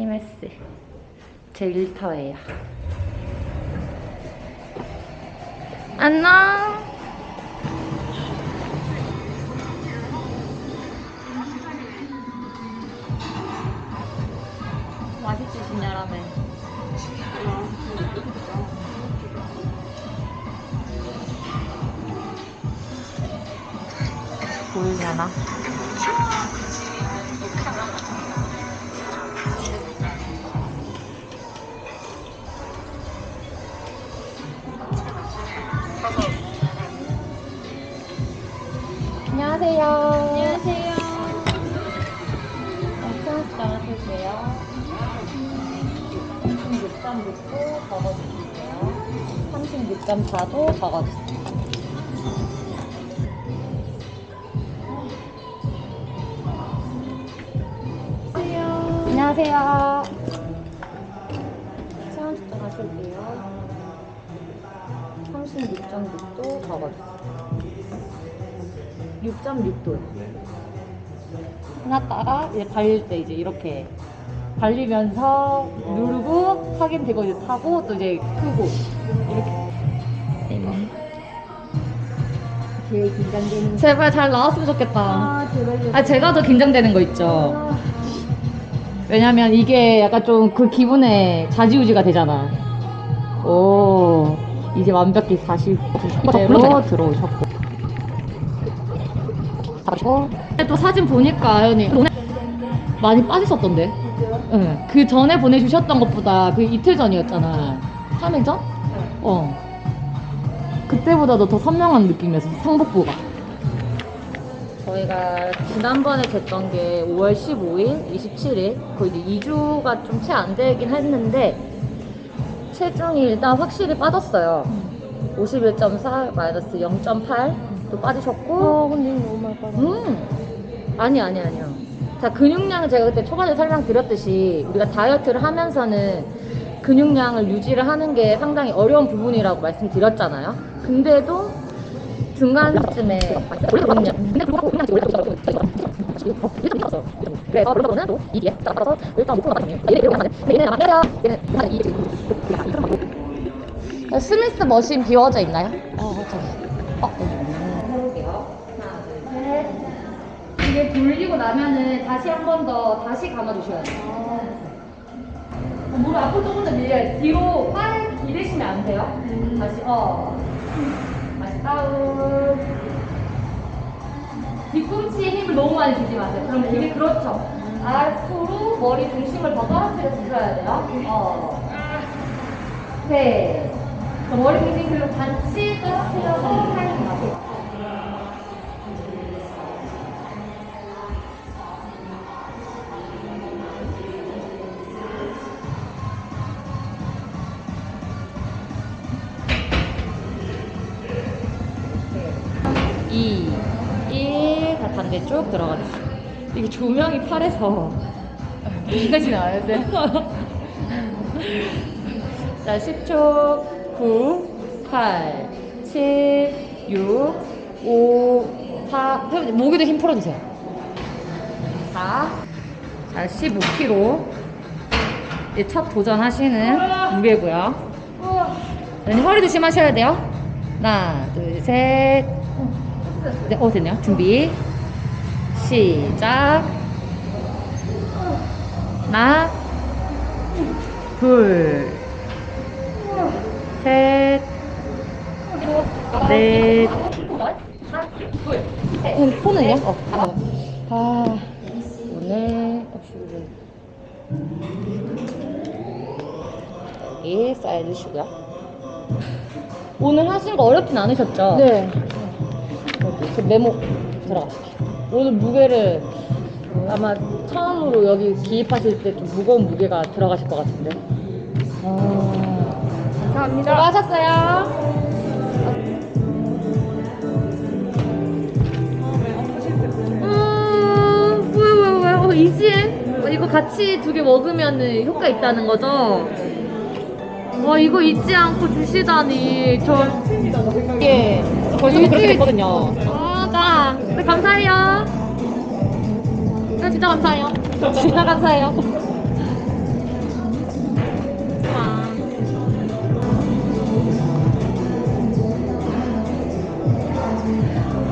히메스 제 일터예요. 안녕. 맛있지 진야라면. 보이려나? 36.4도 적어주세요. 안녕하세요. 체온 측정 하실게요. 36.6도 적어주세요. 6.6도요. 해놨다가 이제 발릴 때 이제 이렇게 발리면서 누르고 확인되고 이제 타고 또 이제 끄고 제일 긴장되는 제발 잘 나왔으면 좋겠다. 아 제발요 아 제가 더 긴장되는 거 있죠. 왜냐면 이게 약간 좀 그 기분에 자지우지가 되잖아. 오 이제 완벽히 49대로 들어오셨고. 또 사진 보니까 아연이 많이 빠지셨던데. 응. 그 전에 보내주셨던 것보다 그 이틀 전이었잖아. 3일 전? 어. 그때보다도 더 선명한 느낌이었어, 상복부가. 저희가 지난번에 됐던 게 5월 15일, 27일, 거의 이제 2주가 좀 채 안 되긴 했는데, 체중이 일단 확실히 빠졌어요. 51.4 마이너스 0.8도 빠지셨고, 어 근데 이거 너무 많이 빠져 음. 아니, 아니, 아니요. 자, 근육량은 제가 그때 초반에 설명드렸듯이 우리가 다이어트를 하면서는 근육량을 유지를 하는 게 상당히 어려운 부분이라고 말씀드렸잖아요. 근데도 중간쯤에 근육량, 근데 불구하고 근육량이 원래 그래서 그래서 그런 또 이게 따라서 일단 목표가 맞네요. 얘네 이렇게 하면 돼. 얘네 아마 때려. 얘는 한 이게 스미스 머신 비워져 있나요? 어 어, 해볼게요. 하나, 둘, 셋. 이게 돌리고 나면은 다시 한 번 더 다시 감아주셔야 돼요. 어, 무릎 앞으로 조금 더 밀려요. 뒤로 팔 기대시면 안 돼요. 다시, 어. 다시 다운. 뒤꿈치에 힘을 너무 많이 주지 마세요. 그럼 이게 그렇죠. 앞으로 머리 중심을 더 떨어뜨려 주셔야 돼요. 어. 네. 머리 중심 그리고 같이 떨어뜨려서 팔 감아세요. 이, 일, 다 반대쪽 들어가 주세요. 이게 조명이 팔에서 이까지 나와야 돼 자, 10초, 9, 8, 7, 6, 5, 4, 세- 목에도 힘 풀어주세요. 4, 자, 15kg. 이제 첫 도전하시는 무게고요. 네, 허리 조심하셔야 돼요. 하나, 둘, 셋. 네, 어, 됐네요. 준비. 시작. 하나, 둘, 셋, 넷, 음, 폰은요? 어, 아, 아, 오늘, 여기 쌓여주시고요. 오늘 하신 거 어렵진 않으셨죠? 네 그 메모 들어가실게요. 오늘 무게를 아마 처음으로 여기 기입하실 때 좀 무거운 무게가 들어가실 것 같은데. 아, 감사합니다 수고하셨어요. 음, 뭐야, 뭐야, 뭐야. 어, 이지엔? 어, 이거 같이 두 개 먹으면 효과 있다는 거죠? 와, 이거 잊지 않고 주시다니. 저, 예. 벌써 그렇게 됐거든요. 자, 네, 감사해요. 네, 진짜 감사해요. 진짜 감사해요.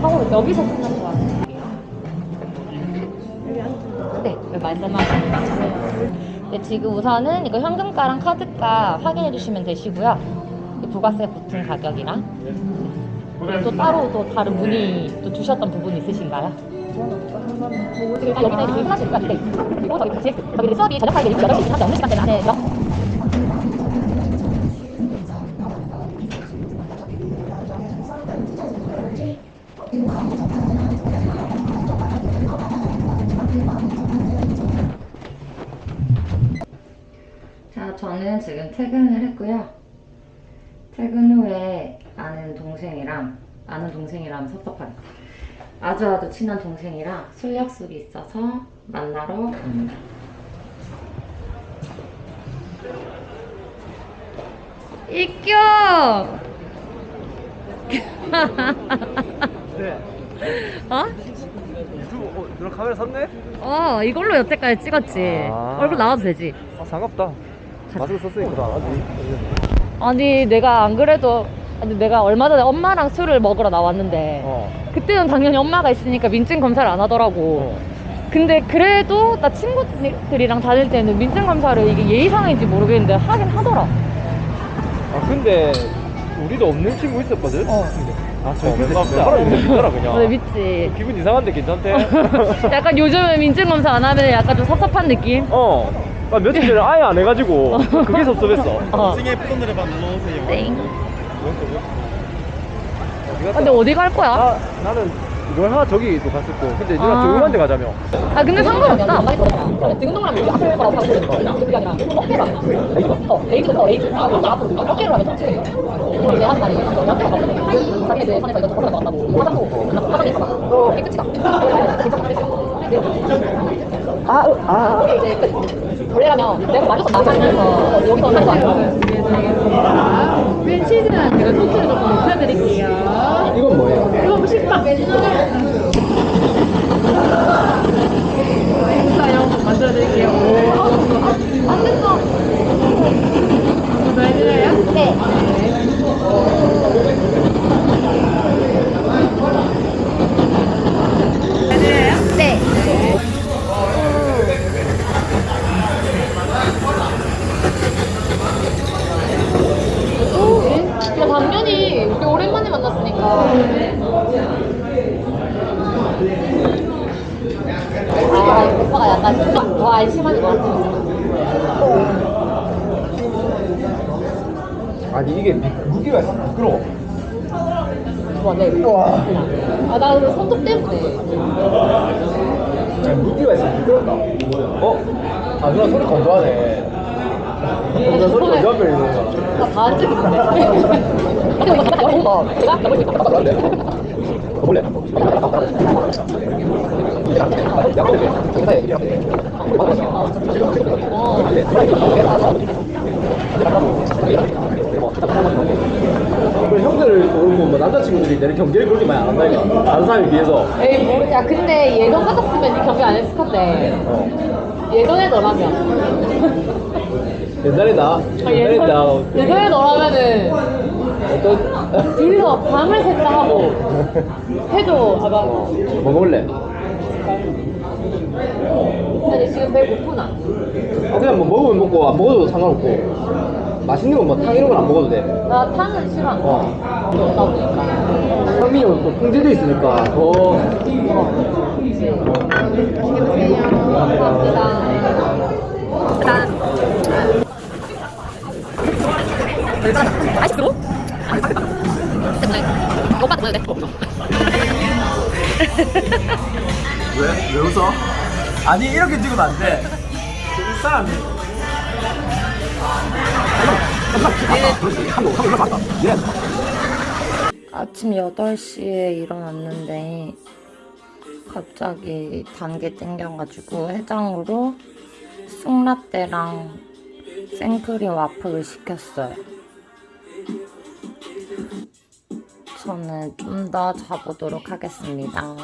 하고 여기서 끝난 거 같아요. 네, 네, 마지막. 네, 지금 우선은 이거 현금가랑 카드가 확인해 주시면 되시고요. 부가세 붙은 가격이랑 또 따로 또 다른 문의 또 주셨던 부분이 있으신가요? 지금 여기는 이제 끝나시니까 네. 그리고 저기 같이 저기 수업이 저녁 사이에 8시 20분 넘는 시간 때문에 요 자, 저는 지금 퇴근을 했고요. 퇴근 후에 아는 동생이랑 아는 동생이랑 섭섭한 아주 아주 친한 동생이랑 술 약속이 있어서 만나러 갑니다. 입격! 네. 어? 유튜브 어, 누나 카메라 샀네? 어, 이걸로 여태까지 찍었지. 아. 얼굴 나와도 되지. 아 상관없다. 마스크 썼으니까 나안 하지. 아니, 내가 안 그래도 아니, 내가 얼마 전에 엄마랑 술을 먹으러 나왔는데 어. 그때는 당연히 엄마가 있으니까 민증 검사를 안 하더라고. 어. 근데 그래도 나 친구들이랑 다닐 때는 민증 검사를 이게 예의상인지 모르겠는데 하긴 하더라. 아 근데 우리도 없는 친구 있었거든. 어. 아 저기 멤버라 믿더라 그냥. 어, 네, 믿지. 기분 이상한데 괜찮대. 약간 요즘은 민증 검사 안 하면 약간 좀 섭섭한 느낌? 어. 아, 며칠 전에 아예 안 해가지고 그게 섭섭했어. 어. 중에 부분 노래방 눌러오세요. 땡. 갔다? 근데 어디 갈 거야? 나 나는 이걸 하나 저기도 갔었고 근데 아. 누나 조용한 데 가자며. 아 근데 상관없다. 등동을 하면 앞에 거라고 하고 그게 아니라 어깨로 하면 어, 레이즈부터 레이즈. 아, 먼저 앞으로 어깨로 하면 척추. 이제 한 마리 옆에 가서 자기에 대해 선에서 이거 저번에 나왔다고 화장도 있어. 어, 이게 끝이다. 아, 아. 이제 끝. 원래라면 내가 맞아서 나가면서 여기서 하는 거 아니야? 팬시즌은 제가 소스를 조금 입혀드릴게요. 이건 뭐예요? 이거 식빵. 행사용 만들어드릴게요. 안 됐어. 더 해드려요? 네. 해드려요? 네. 야, 당연히 우리 오랜만에 만났으니까. 아, 오빠가 약간 좀 더 안심하는 것 같아. 아니 이게 미, 무게가 있어 미끄러워. 와, 네. 아, 나 오늘 손톱 때문에. 아니, 무게가 있어 미끄럽다. 어? 아 누나 소리 건조하네. 누나 소리 건조한 편이구나 나 다 안 찍는데. 근데 이거 잠깐 영어 거. 제가 가볼 수 있다. 몰래 그렇고 뭐 남자친구들이 내는 경계를 그렇게 많이 안 한다니까 다른 사람에 비해서 에이, 모르, 야, 근데 예전 같았으면 이 경기 안 했을 건데. 어. 예전에 너라면. 옛날에다 아, 옛날에다 예전, 예전에 너라면은 어떤 둘이서 밤을 샜다 하고 해도 아마 먹을래? 아니 지금 배 고프나? 아, 그냥 뭐 먹으면 먹고 안 먹어도 상관없고 맛있는 건 뭐 탕 이런 건 안 먹어도 돼 나 탕은 싫어. 어. 그러다 보니까. 현민이 형은 또 통제도 있으니까 더 어. 맛있어? 오빠 먹어야 돼. 왜? 왜 웃어? 아니 이렇게 찍으면 안 돼. 이 사람이. 아침 8시에 일어났는데 갑자기 단계 땡겨가지고 해장으로 쑥라떼랑 생크림 와플을 시켰어요. 저는 좀 더 자보도록 하겠습니다.